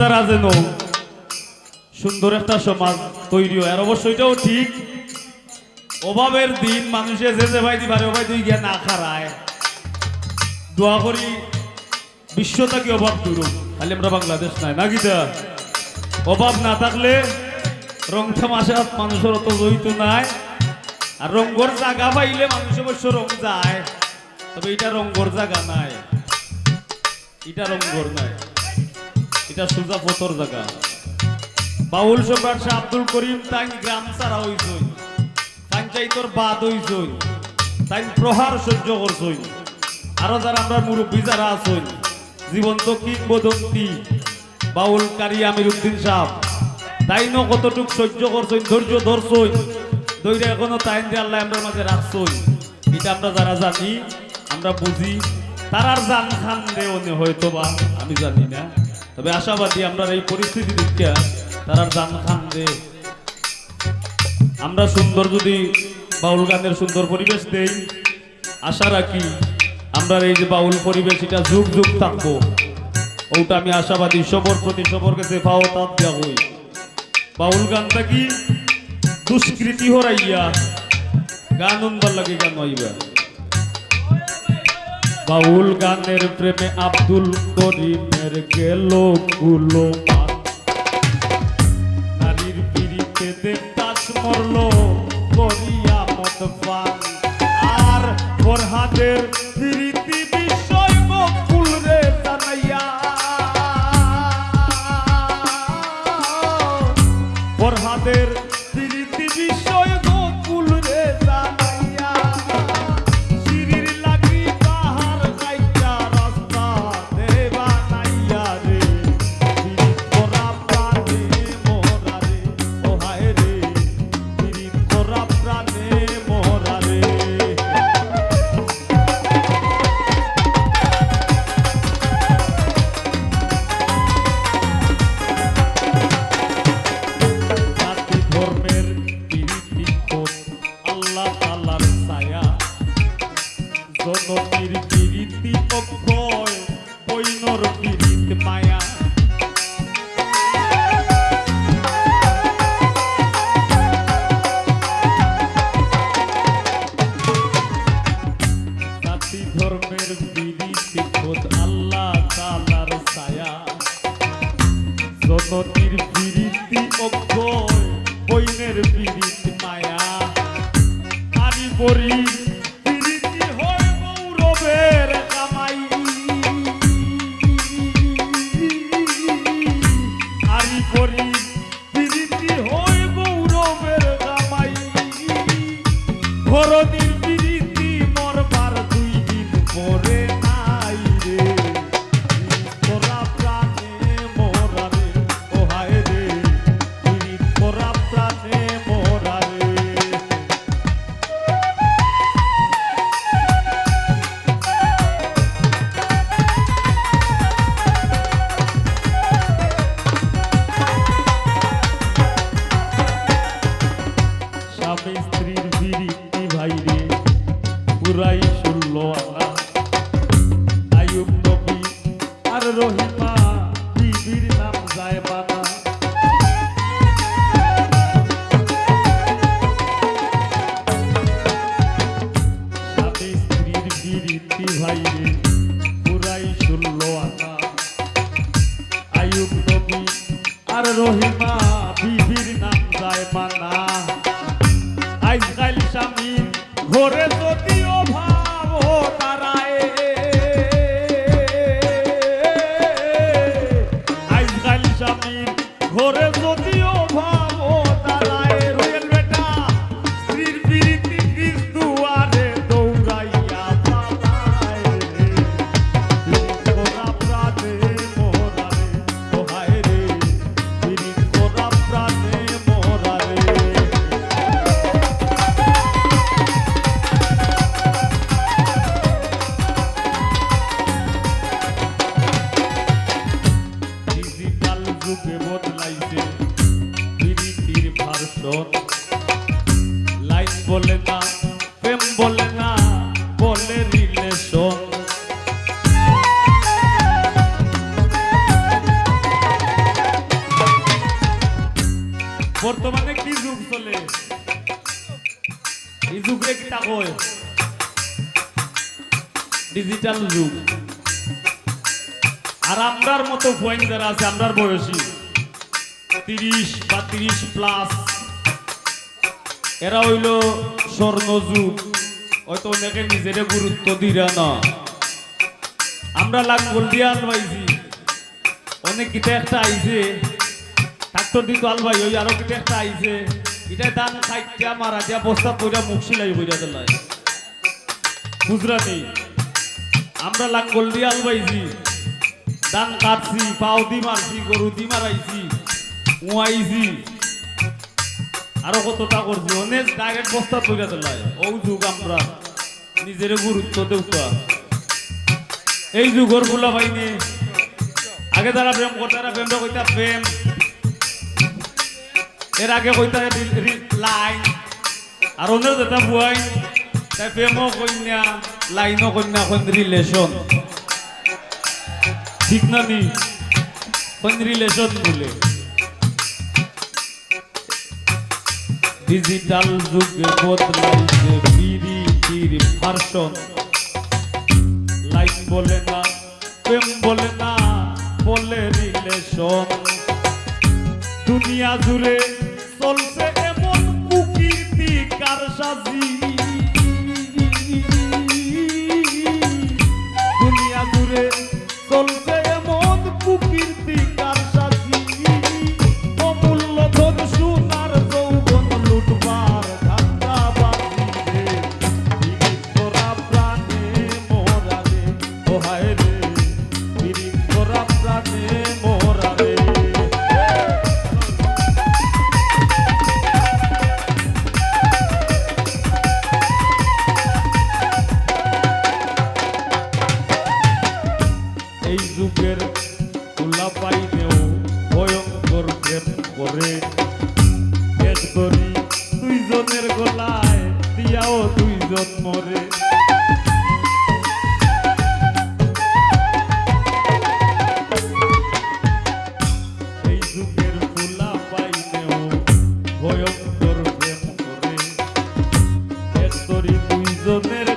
তারা যেন সুন্দর একটা সমাজ তৈরি হয়। আর অবশ্যই এটাও ঠিক, অভাবের দিন মানুষে যে যে ভাই দিবারে ভাই দুই গিয়া না খারায়, দোয়া করি বিশ্বটাকে অভাব দূর খালি আমরা বাংলাদেশ নাই, না গীতা? অভাব না থাকলে রং তামাশাত মানুষের অত জড়িত নাই। আর রঙ্গর জায়গা পাইলে মানুষ অবশ্য রং যায়। তবে এটা রঙ্গর জায়গা নাই, এটা রঙ্গর নাই। এটা সুজা ফতর জায়গা। বাউল সম্রাট শাহ আব্দুল করিম তাই গ্রাম ছাড়া হইছই তাই চাই তোর বাদ হইছই তাই প্রহার সহ্য করছই। আরও যারা আমরা মুরব্বী যারা আছই, জীবন্ত কিংবদন্তি, বাউল কারি আমির উদ্দিন সাহ তাই ন কতটুক সহ্য করছই, ধৈর্য ধরছই, ধৈর্য এখনও তাই দিয়ে আল্লাহ আমরা মাঝে রাখছই। এটা আমরা যারা জানি, আমরা বুঝি, তারার জান খান দেও হয়তো বা আমি জানি না। তবে আশাবাদী আমরা এই পরিস্থিতি দেখতে তারার জান খান দে আমরা সুন্দর যদি বাউল গানের সুন্দর পরিবেশ দেই, আশা রাখি আমরা এই যে বাউল পরিবেশ, এটা যুগ যুগ থাকব। ওটা আমি আশাবাদী সবর প্রতি সবর কাছে পাও তাপ দেওয়া হই বাউল গানটা কি? দুষ্কৃতি হরাইয়া গান লাগে গান হইবা বাউল গানের প্রেমে আব্দুল করিমের গেল মান। নারীর পিড়িতে দেবদাস মরল জননীর পিরিতি অক্ষয় বৈনর পিরিত মায়া। জাতি ধর্মের পিরিতি খোঁজ আল্লাহ তালার ছায়া। জননীর পিরিতি অক্ষয় আরি পরি ঘরে যদিও রূপে বদলাইছে। প্রীতির ভাষণ লাইন বলে না, প্রেম বলে না, বলে রিলেশন বর্তমানে কি যুগ চলে? এই যুগে কিটা কয় ডিজিটাল যুগ। আমরার মতো পয়েন্ট যারা আছে, আমরার বয়সী। তিরিশ বা তিরিশ প্লাস এরা হইল স্বর্ণ যুগ হয়তো অনেকে নিজেরে গুরুত্ব দিরা না। আমরা লাঙ্গল দিয়ে আলবাইছি অনেক কিতা একটা আইছে। ট্রাক্টর দিত আলবাই ওই আরও কিতা একটা আইছে। এটা দান খাইটা মারা দিয়া বস্তা পইরা মুখ সিলাই বইরা দিলাই গুজরাটি। আমরা লাঙ্গল দিয়ে আলবাইছি দান কাটছি, পাও দি মারছি, গরু দি মারাইছি উয়াইছি আরও কতটা করছি, অনেক ডাইরেক্ট বস্তা তৈরি দিলাই ও যুগ আমরা, নিজের গুরুত্ব দেউতা এই যুগরগুলা পাইনি আগে তারা প্রেম করতে, তারা প্রেমটা কইতা প্রেম। এর আগে কইতা লাইন আর অন্য যেটা বুয়াই, তাই প্রেমও কন্যা লাইনও কন্যা কোন রিলেশন ঠিক না নি কোন রিলেশন বলে ডিজিটাল যুগে বদলাইছে বিরিতির ভার্সন। লাইন বলে না, প্রেম বলে না, বলে রিলেশন দুনিয়া জুড়ে চলছে এমন কুকীর্তি, কারসাজি। যুগের তুলা পাইনেও ভয়ঙ্কর প্রেম করে। দুইজনের গলায় দিয়াও দুইজন মরে। ভয়ঙ্কর প্রেম করে। দুইজনের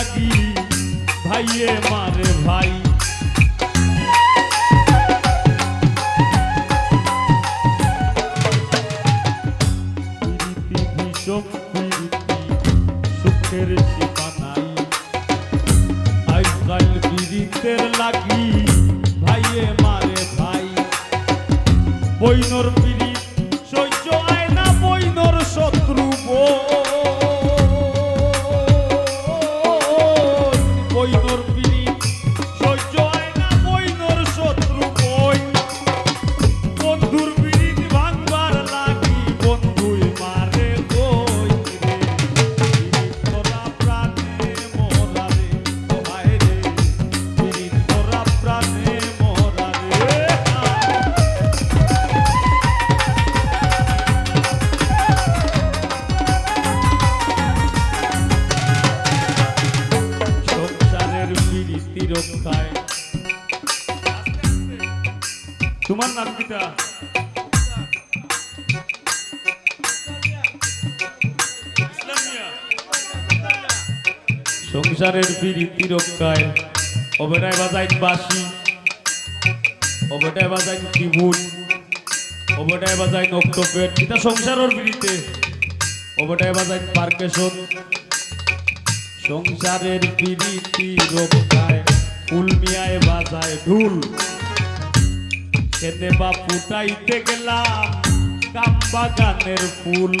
লাগি ভাইয়ে মারে ভাই। সুখের সীমা নাই আজকাল লাগি ভাইয়ে মারে ভাই। বৈনর পিড়ি তোমার নাম কিটা সংসারের বিরীতি রক্ষায় অভিনয় বাজাইন বাসি অবেটায় বাজাইন ত্রিভুজ অবেটায় বাজাইন অক্টোপেট। এটা সংসারের পিড়িতে অবেটায় বাজাইন পার্কেশন। সংসারের বিরীতি রক্ষায় ফুল মিয়ায় বাজায় ঢুল। খেতে বাপু তাইতে গেলাম কাম বাগানের ফুল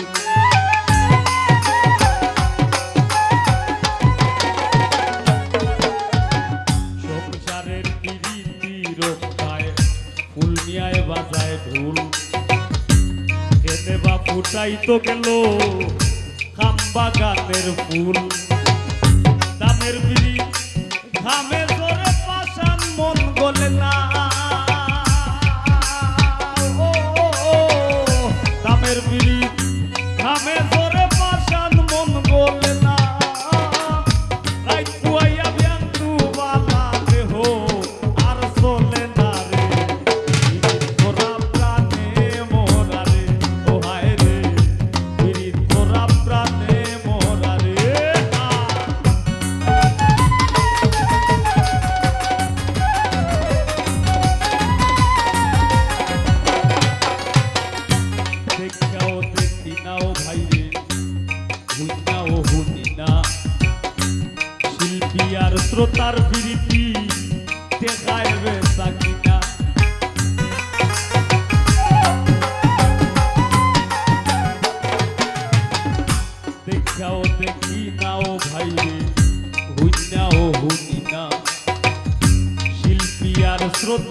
সংসারের পিড়িতি গেল ফুল। দামের বিড়ি ঘামে ধরে পাশান মন গলে না।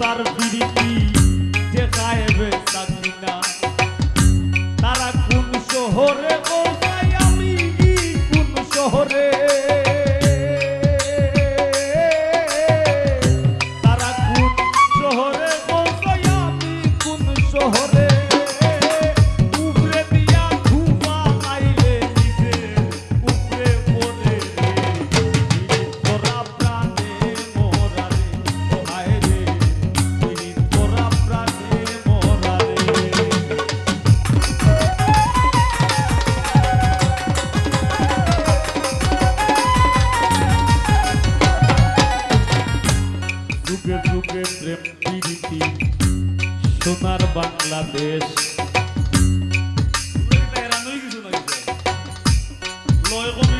barf রূপে রূপে প্রেম প্রীতি সোনার বাংলাদেশ। লয় কবি